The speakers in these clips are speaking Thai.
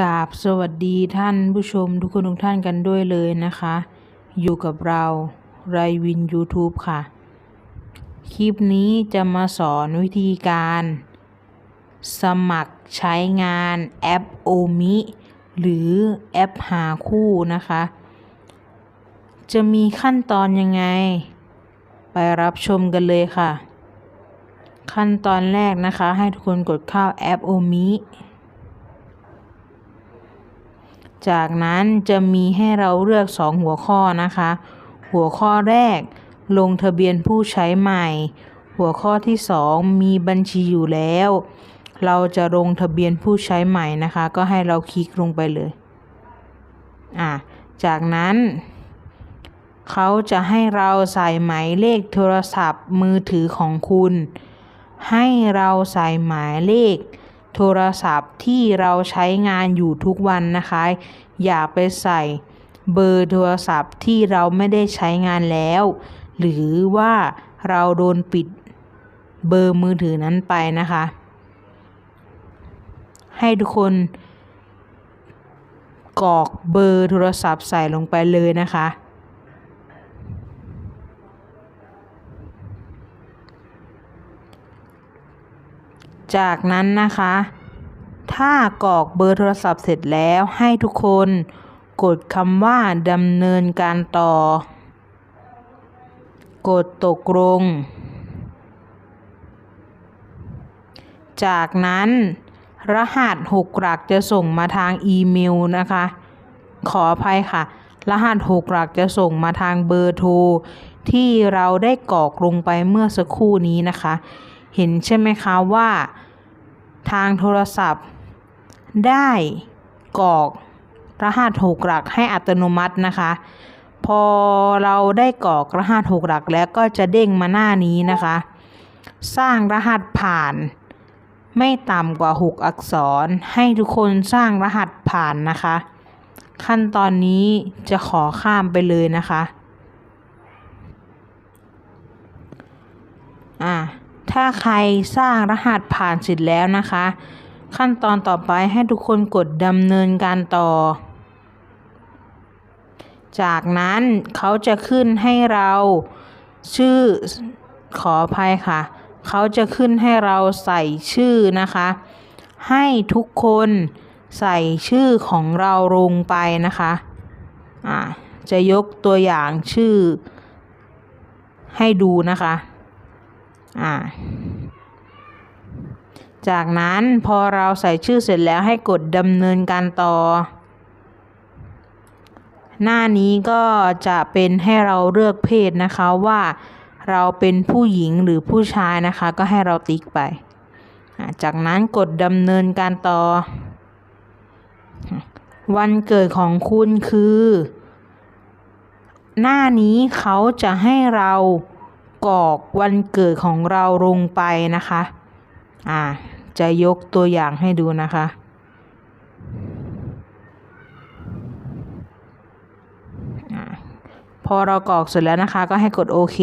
กราบสวัสดีท่านผู้ชมทุกคนทุกท่านกันด้วยเลยนะคะ อยู่กับเราไรวิน YouTube ค่ะ คลิปนี้จะมาสอนวิธีการ สมัครใช้งานแอปโอมิหรือแอปหาคู่นะคะ จะมีขั้นตอนยังไง ไปรับชมกันเลยค่ะ ขั้นตอนแรกนะคะ ให้ทุกคนกดเข้าแอปโอมิ จากนั้นจะมีให้เราเลือก 2 หัวข้อนะคะ หัวข้อแรก ลงทะเบียนผู้ใช้ใหม่ หัวข้อที่ 2 มีบัญชีอยู่แล้ว เราจะลงทะเบียนผู้ใช้ใหม่นะคะ ก็ให้เราคลิกลงไปเลยอะจากนั้นเขาจะให้เราใส่หมายเลขโทรศัพท์มือถือของคุณ ให้เราใส่หมายเลข โทรศัพท์ที่เราใช้งานอยู่ทุกวันนะคะ อย่าไปใส่เบอร์โทรศัพท์ที่เราไม่ได้ใช้งานแล้ว หรือว่าเราโดนปิดเบอร์มือถือนั้นไปนะคะ ให้ทุกคนกรอกเบอร์โทรศัพท์ใส่ลงไปเลยนะคะ จากนั้นนะคะ ถ้ากรอกเบอร์โทรศัพท์เสร็จแล้วให้ทุกคนกดคำว่าดำเนินการต่อ กดตกลง จากนั้นรหัสหกหลักจะส่งมาทางอีเมลนะคะ ขออภัยค่ะ รหัสหกหลักจะส่งมาทางเบอร์โทรที่เราได้กรอกลงไปเมื่อสักครู่นี้นะคะ เห็นใช่ไหมคะว่าทางโทรศัพท์ ได้กรอกรหัสหกหลักให้อัตโนมัตินะคะ พอเราได้กรอกรหัสหกหลักแล้วก็จะเด้งมาหน้านี้นะคะ สร้างรหัสผ่าน ไม่ต่ำกว่า 6 อักษร ให้ทุกคนสร้างรหัสผ่านนะคะ ขั้นตอนนี้จะขอข้ามไปเลยนะคะ อ่า ถ้าใครสร้างรหัสผ่านเสร็จแล้วนะคะ ขั้นตอนต่อไปให้ทุกคนกดดำเนินการต่อ จากนั้นเขาจะขึ้นให้เราชื่อขออภัยค่ะ เขาจะขึ้นให้เราใส่ชื่อนะคะ ให้ทุกคนใส่ชื่อของเราลงไปนะคะอ่าจะยกตัวอย่างชื่อให้ดูนะคะ อ่าจากนั้นพอเราใส่ชื่อเสร็จแล้วให้กดดำเนินการต่อ หน้านี้ก็จะเป็นให้เราเลือกเพศนะคะว่าเราเป็นผู้หญิงหรือผู้ชายนะคะ ก็ให้เราติ๊กไป จากนั้นกดดำเนินการต่อ วันเกิดของคุณคือ หน้านี้เขาจะให้เรา กรอกวันเกิดของเราลงไปนะคะ อ่า จะยกตัวอย่างให้ดูนะคะ พอเรากรอกเสร็จแล้วนะคะ ก็ให้กดโอเค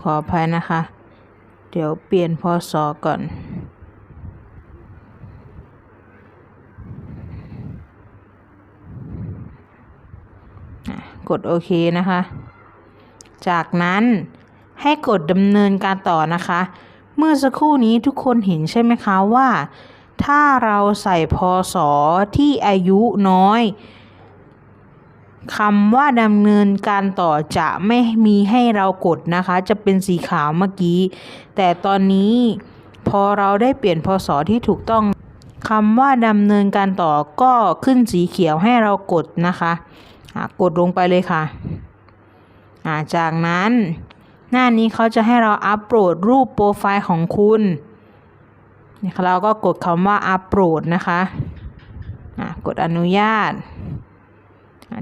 ขออภัยนะคะ เดี๋ยวเปลี่ยนพศก่อน ก ดโอเคนะคะ จากนั้นให้กดดำเนินการต่อนะคะ เมื่อสักครู่นี้ทุกคนเห็นใช่ไหมคะว่า ถ้าเราใส่พศที่อายุน้อยคำว่าดำเนินการต่อจะไม่มีให้เรากดนะคะ จะเป็นสีขาวเมื่อกี้ แต่ตอนนี้พอเราได้เปลี่ยนพศที่ถูกต้องคำว่าดำเนินการต่อก็ขึ้นสีเขียวให้เรากดนะคะ กดลงไปเลยค่ะจากนั้นหน้านี้เขาจะให้เราอัปโหลดรูปโปรไฟล์ของคุณเราก็กดคำว่าอัปโหลดนะคะกดอนุญาต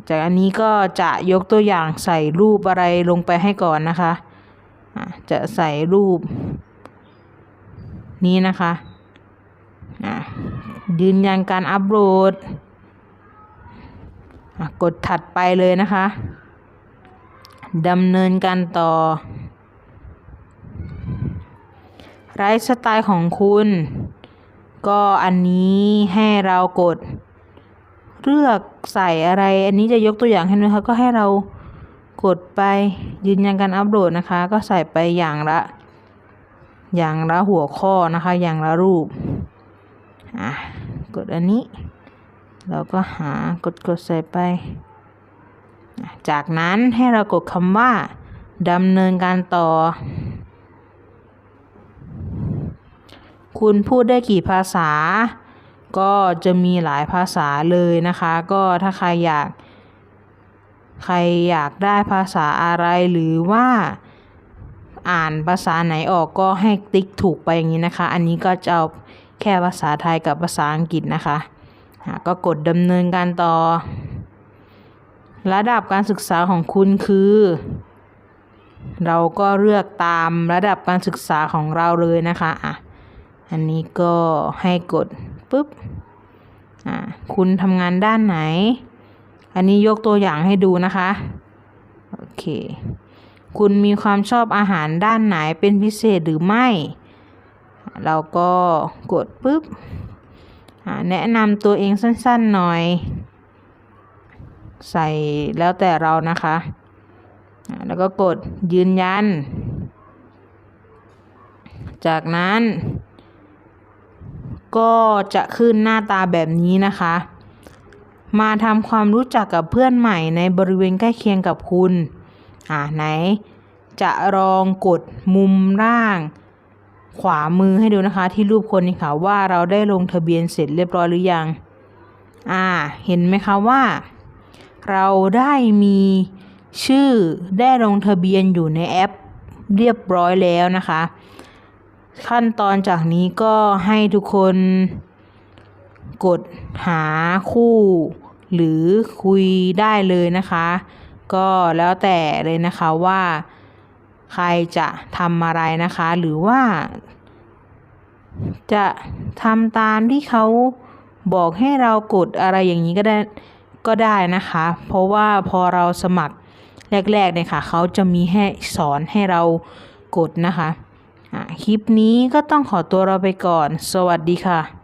จากอันนี้ก็จะยกตัวอย่างใส่รูปอะไรลงไปให้ก่อนนะคะ จะใส่รูป นี้นะคะ ยืนยันการอัปโหลด กดถัดไปเลยนะคะดำเนินการต่อ ไลฟ์สไตล์ของคุณ ก็อันนี้ให้เรากด เลือกใส่อะไร อันนี้จะยกตัวอย่างให้นะคะก็ให้เรากดไปยืนยันการอัปโหลดนะคะ ก็ใส่ไปอย่างละ อย่างละหัวข้อนะคะ อย่างละรูป อะ กดอันนี้ เราก็หากดกดใส่ไป จากนั้นให้เรากดคำว่าดำเนินการต่อ คุณพูดได้กี่ภาษา ก็จะมีหลายภาษาเลยนะคะ ก็ถ้าใครอยาก ใครอยากได้ภาษาอะไรหรือว่าอ่านภาษาไหนออกก็ให้ติ๊กถูกไปอย่างนี้นะคะ อันนี้ก็จะเอาแค่ภาษาไทยกับภาษาอังกฤษนะคะอะ ก็กดดำเนินการต่อ ระดับการศึกษาของคุณคือ เราก็เลือกตามระดับการศึกษาของเราเลยนะคะอะอันนี้ก็ให้กดปุ๊บอะคุณทำงานด้านไหน อันนี้ยกตัวอย่างให้ดูนะคะโอเคคุณมีความชอบอาหารด้านไหนเป็นพิเศษหรือไม่ เราก็กดปุ๊บ แนะนำตัวเองสั้นๆหน่อย ใส่แล้วแต่เรานะคะ แล้วก็กดยืนยัน จากนั้น ก็จะขึ้นหน้าตาแบบนี้นะคะ มาทำความรู้จักกับเพื่อนใหม่ในบริเวณใกล้เคียงกับคุณ อ่าไหน จะลองกดมุมล่าง ขวามือให้ดูนะคะ ที่รูปคนนี่ค่ะว่าเราได้ลงทะเบียนเสร็จเรียบร้อยหรือยัง อ่า เห็นไหมคะว่า เราได้มีชื่อได้ลงทะเบียนอยู่ในแอปเรียบร้อยแล้วนะคะ ขั้นตอนจากนี้ก็ให้ทุกคนกดหาคู่ หรือคุยได้เลยนะคะ ก็แล้วแต่เลยนะคะว่า ใครจะทำอะไรนะคะ หรือว่า จะทำตามที่เขาบอกให้เรากดอะไรอย่างนี้ก็ได้ก็ได้นะคะ เพราะว่าพอเราสมัครแรกๆเนี่ยค่ะเขาจะมีให้สอนให้เรากดนะคะอะคลิปนี้ก็ต้องขอตัวเราไปก่อน สวัสดีค่ะ